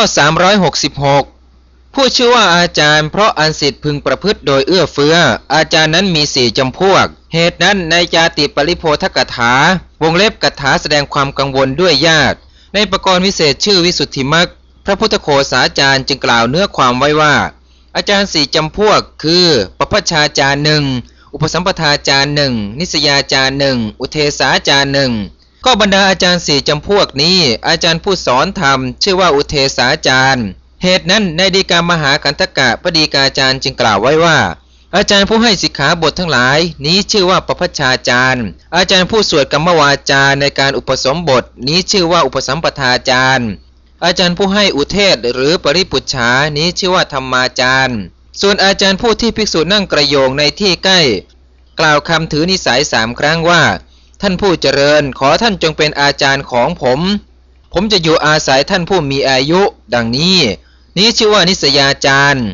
ข้อ 366 ผู้ชื่อว่าอาจารย์เพราะอันสิทธิ์พึงประพฤติโดยเอื้อเฟื้อ อาจารย์นั้นมีสี่จำพวก เหตุนั้นในจาติปริโพธกถา วงเล็บกถาแสดงความกังวลด้วยญาติ ในประกรณ์วิเศษชื่อวิสุทธิมักพระพุทธโฆษาจารย์จึงกล่าวเนื้อความไว้ว่า อาจารย์สี่จำพวก คือปพชาจารย์หนึ่งอุปสัมปทาจารย์หนึ่งนิสยาจารย์หนึ่งอุเทสาจารย์หนึ่ง ก็บรรดาอาจารย์สี่จำพวกนี้ อาจารย์ผู้สอนธรรม ชื่อว่าอุเทสาจารย์ เหตุนั้นในดีกามหากันทกะพระดีกาจารย์จึงกล่าวไว้ว่า อาจารย์ผู้ให้สิกขาบททั้งหลาย นี้ชื่อว่าปพชาจารย์ อาจารย์ผู้สวดกรรมวาจาในการอุปสมบท นี้ชื่อว่าอุปสัมปทาจารย์ อาจารย์ผู้ให้อุเทศหรือปริปุจฉานี้ชื่อว่าธรรมาจารย์ ส่วนอาจารย์ผู้ที่ภิกษุนั่งกระโยงในที่ใกล้ กล่าวคำถือนิสัยสามครั้งว่า ท่านผู้เจริญ ขอท่านจงเป็นอาจารย์ของผม ผมจะอยู่อาศัยท่านผู้มีอายุ ดังนี้ นี้ชื่อว่านิสยาจารย์